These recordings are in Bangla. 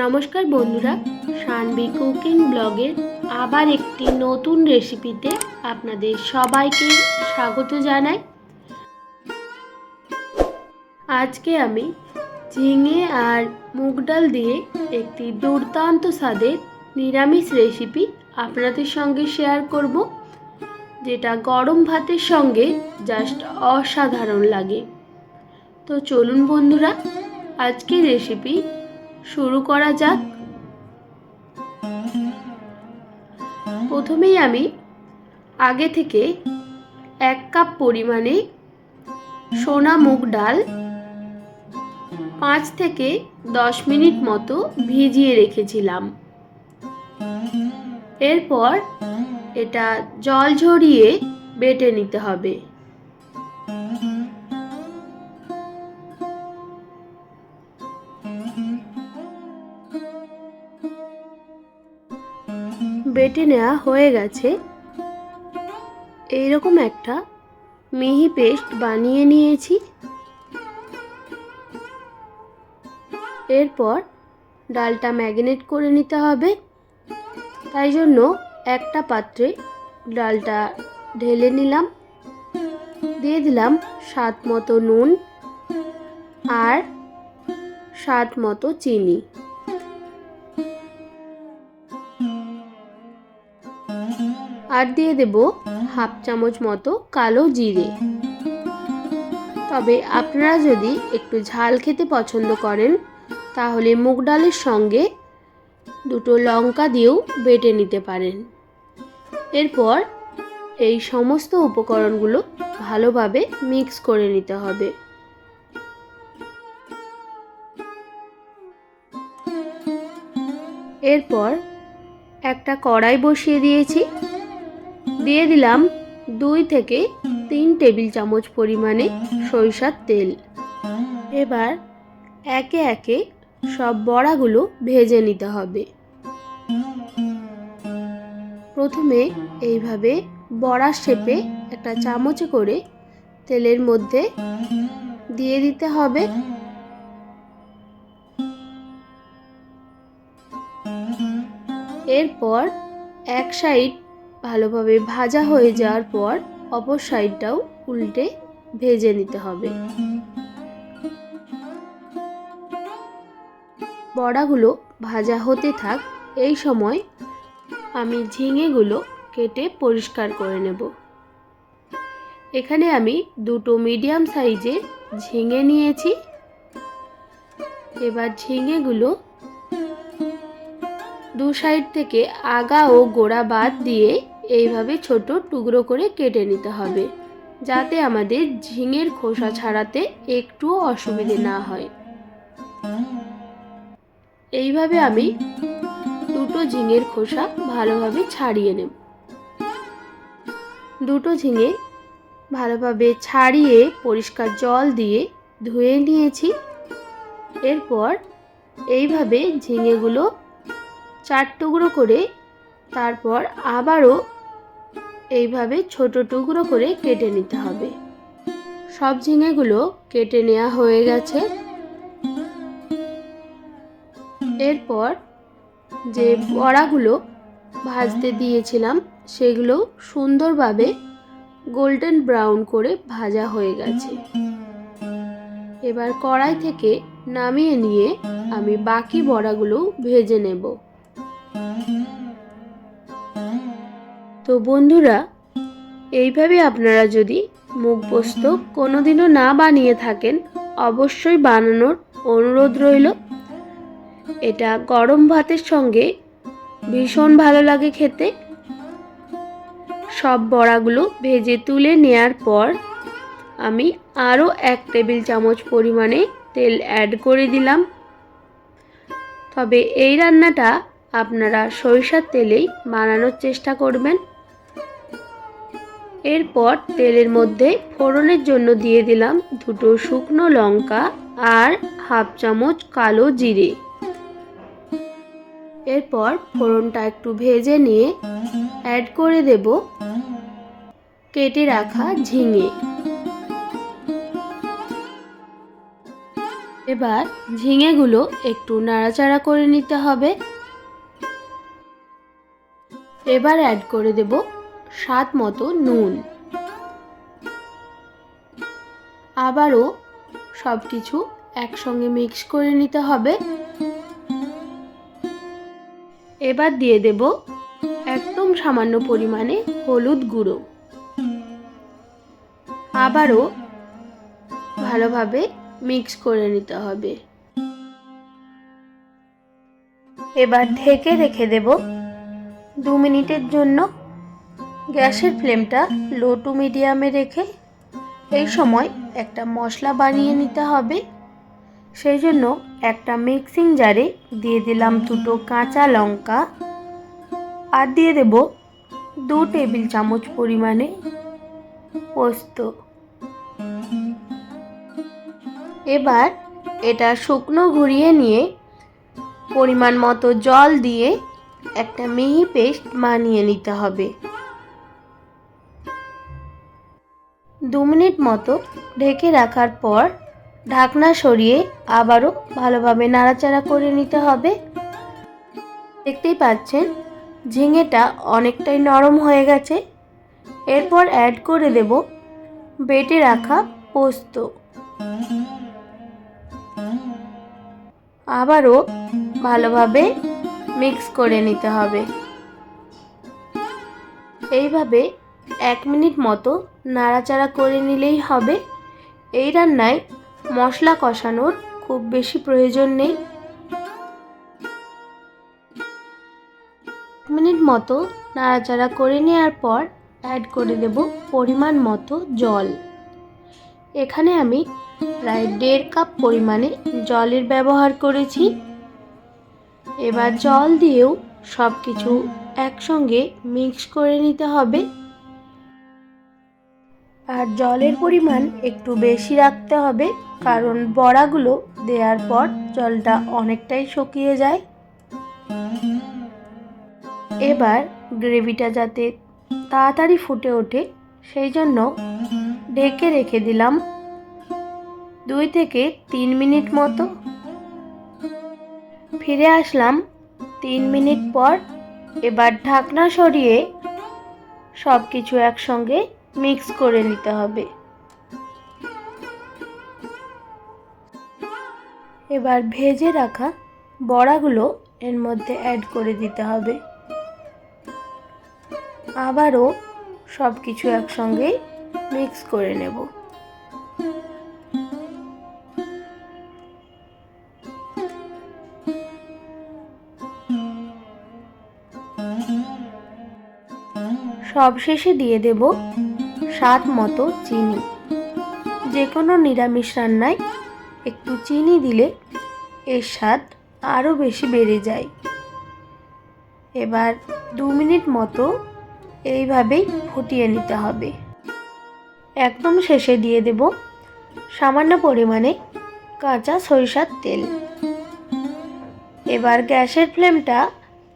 নমস্কার বন্ধুরা, সানবি কুকিং ব্লগের আবার একটি নতুন রেসিপিতে আপনাদের সবাইকে স্বাগত জানাই। আজকে আমি ঝিঙে আর মুগ ডাল দিয়ে একটি দুর্দান্ত স্বাদের নিরামিষ রেসিপি আপনাদের সঙ্গে শেয়ার করব, যেটা গরম ভাতের সঙ্গে জাস্ট অসাধারণ লাগে। তো চলুন বন্ধুরা, আজকের রেসিপি শুরু করা যাক। প্রথমেই আমি আগে থেকে এক কাপ পরিমাণে সোনা মুগ ডাল পাঁচ থেকে দশ মিনিট মতো ভিজিয়ে রেখেছিলাম। এরপর এটা জল ঝরিয়ে বেটে নিতে হবে। বেটে নেওয়া হয়ে গেছে। এইরকম একটা মিহি পেস্ট বানিয়ে নিয়েছি। এরপর ডালটা ম্যাগনেট করে নিতে হবে। তাই জন্য একটা পাত্রে ডালটা ঢেলে নিলাম। দিয়ে দিলাম স্বাদ মতো নুন আর স্বাদ মতো চিনি। আর দিয়ে দেব হাফ চামচ মতো কালো জিরে। তবে আপনারা যদি একটু ঝাল খেতে পছন্দ করেন, তাহলে মুগ ডালের সঙ্গে দুটো লঙ্কা দিয়েও বেটে নিতে পারেন। এরপর এই সমস্ত উপকরণগুলো ভালোভাবে মিক্স করে নিতে হবে। এরপর একটা কড়াই বসিয়ে দিয়েছি। দিয়ে দিলাম দুই থেকে তিন টেবিল চামচ পরিমাণে সরিষার তেল। এবার একে একে সব বড়াগুলো ভেজে নিতে হবে। প্রথমে এইভাবে বড়ার শেপে একটা চামচে করে তেলের মধ্যে দিয়ে দিতে হবে। এরপর এক সাইড ভালোভাবে ভাজা হয়ে যাওয়ার পর অপর সাইডটাও উল্টে ভেজে নিতে হবে। বড়াগুলো ভাজা হতে থাক এই সময় আমি ঝিঙেগুলো কেটে পরিষ্কার করে নেব। এখানে আমি দুটো মিডিয়াম সাইজের ঝিঙে নিয়েছি। এবার ঝিঙেগুলো দু সাইড থেকে আগা ও গোড়া বাদ দিয়ে এইভাবে ছোট টুকরো করে কেটে নিতে হবে, যাতে আমাদের ঝিঙের খোসা ছাড়াতে একটুও অসুবিধে না হয়। এইভাবে আমি দুটো ঝিঙের খোসা ভালোভাবে ছাড়িয়ে নেব। দুটো ঝিঙে ভালোভাবে ছাড়িয়ে পরিষ্কার জল দিয়ে ধুয়ে নিয়েছি। এরপর এইভাবে ঝিঙেগুলো চার টুকরো করে তারপর আবারও এইভাবে ছোট টুকরো করে কেটে নিতে হবে। সব ঝিঙেগুলো কেটে নেওয়া হয়ে গেছে। এরপর যে বড়াগুলো ভাজতে দিয়েছিলাম, সেগুলো সুন্দরভাবে গোল্ডেন ব্রাউন করে ভাজা হয়ে গেছে। এবার কড়াই থেকে নামিয়ে নিয়ে আমি বাকি বড়াগুলো ভেজে নেব। তো বন্ধুরা, এইভাবে আপনারা যদি মুখ পোস্ত কোনোদিনও না বানিয়ে থাকেন, অবশ্যই বানানোর অনুরোধ রইল। এটা গরম ভাতের সঙ্গে ভীষণ ভালো লাগে খেতে। সব বড়াগুলো ভেজে তুলে নেয়ার পর আমি আরও এক টেবিল চামচ পরিমাণে তেল অ্যাড করে দিলাম। তবে এই রান্নাটা আপনারা সরিষার তেলেই বানানোর চেষ্টা করবেন। এরপর তেলের মধ্যে ফোড়নের জন্য দিয়ে দিলাম দুটো শুকনো লঙ্কা আর হাফ চামচ কালো জিরে। এরপর ফোড়নটা একটু ভেজে নিয়ে অ্যাড করে দেব কেটে রাখা ঝিঙে। এবার ঝিঙেগুলো একটু নাড়াচাড়া করে নিতে হবে। এবার অ্যাড করে দেব স্বাদ মতো নুন। আবারও সব কিছু একসঙ্গে মিক্স করে নিতে হবে। এবার দিয়ে দেব একদম সামান্য পরিমাণে হলুদ গুঁড়ো। আবারও ভালোভাবে মিক্স করে নিতে হবে। এবার ঢেকে রেখে দেব দু মিনিটের জন্য গ্যাসের ফ্লেমটা লো টু মিডিয়ামে রেখে এই সময় একটা মশলা বানিয়ে নিতে হবে। সেই জন্য একটা মিক্সিং জারে দিয়ে দিলাম দুটো কাঁচা লঙ্কা আর দিয়ে দেব দু টেবিল চামচ পরিমাণে পোস্ত। এবার এটা শুকনো ঘুরিয়ে নিয়ে পরিমাণ মতো জল দিয়ে একটা মিহি পেস্ট বানিয়ে নিতে হবে। দু মিনিট মতো ঢেকে রাখার পর ঢাকনা সরিয়ে আবারও ভালোভাবে নাড়াচাড়া করে নিতে হবে। দেখতেই পাচ্ছেন, ঝিঙেটা অনেকটাই নরম হয়ে গেছে। এরপর অ্যাড করে দেব বেটে রাখা পোস্ত। আবারও ভালোভাবে মিক্স করে নিতে হবে। এইভাবে এক মিনিট মতো নাড়াচাড়া করে নিলেই হবে। এই রান্নায় মশলা কষানোর খুব বেশি প্রয়োজন নেই। এক মিনিট মতো নাড়াচাড়া করে নেওয়ার পর অ্যাড করে দেব পরিমাণ মতো জল। এখানে আমি প্রায় দেড় কাপ পরিমাণে জলের ব্যবহার করেছি। এবার জল দিয়েও সব কিছু একসঙ্গে মিক্স করে নিতে হবে। আর জলের পরিমাণ একটু বেশি রাখতে হবে, কারণ বড়াগুলো দেওয়ার পর জলটা অনেকটাই শুকিয়ে যায়। এবার গ্রেভিটা যাতে তাড়াতাড়ি ফুটে ওঠে, সেই জন্য ঢেকে রেখে দিলাম। দুই থেকে তিন মিনিট মতো ফিরে আসলাম তিন মিনিট পর এবার ঢাকনা সরিয়ে সব কিছু একসঙ্গে মিক্স করে নিতে হবে। এবার ভেজে রাখা বড়াগুলো এর মধ্যে অ্যাড করে দিতে হবে। আবারও সব কিছু একসঙ্গে মিক্স করে নেব। সব শেষে দিয়ে দেব স্বাদ মতো চিনি। যে কোনো নিরামিষ রান্নায় একটু চিনি দিলে এর স্বাদ আরও বেশি বেড়ে যায়। এবার দু মিনিট মতো এইভাবেই ফুটিয়ে নিতে হবে। একদম শেষে দিয়ে দেব সামান্য পরিমাণে কাঁচা সরিষার তেল। এবার গ্যাসের ফ্লেমটা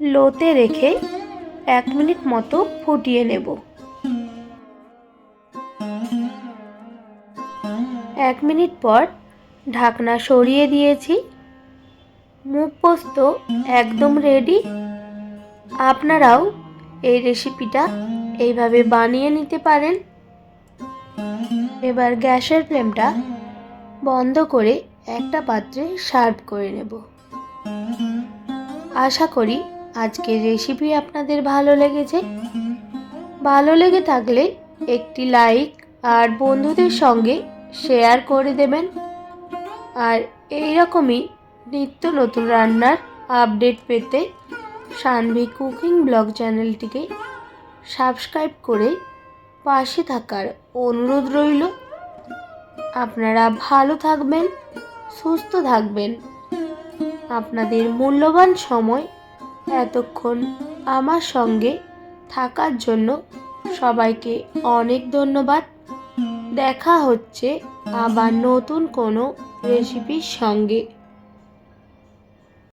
লোতে রেখে এক মিনিট মতো ফুটিয়ে নেব। এক মিনিট পর ঢাকনা সরিয়ে দিয়েছি। মুখ পোস্ত একদম রেডি আপনারাও এই রেসিপিটা এইভাবে বানিয়ে নিতে পারেন। এবার গ্যাসের ফ্লেমটা বন্ধ করে একটা পাত্রে সার্ভ করে নেব। আশা করি আজকের রেসিপি আপনাদের ভালো লেগেছে? ভালো লেগে থাকলে একটি লাইক আর বন্ধুদের সঙ্গে শেয়ার করে দেবেন। আর এই রকমই নিত্য নতুন রান্নার আপডেট পেতে সানভি কুকিং ব্লগ চ্যানেলটিকে সাবস্ক্রাইব করে পাশে থাকার অনুরোধ রইল। আপনারা ভালো থাকবেন, সুস্থ থাকবেন। আপনাদের মূল্যবান সময় এতক্ষণ আমার সঙ্গে থাকার জন্য সবাইকে অনেক ধন্যবাদ। দেখা হচ্ছে আবার নতুন কোনো রেসিপির সঙ্গে।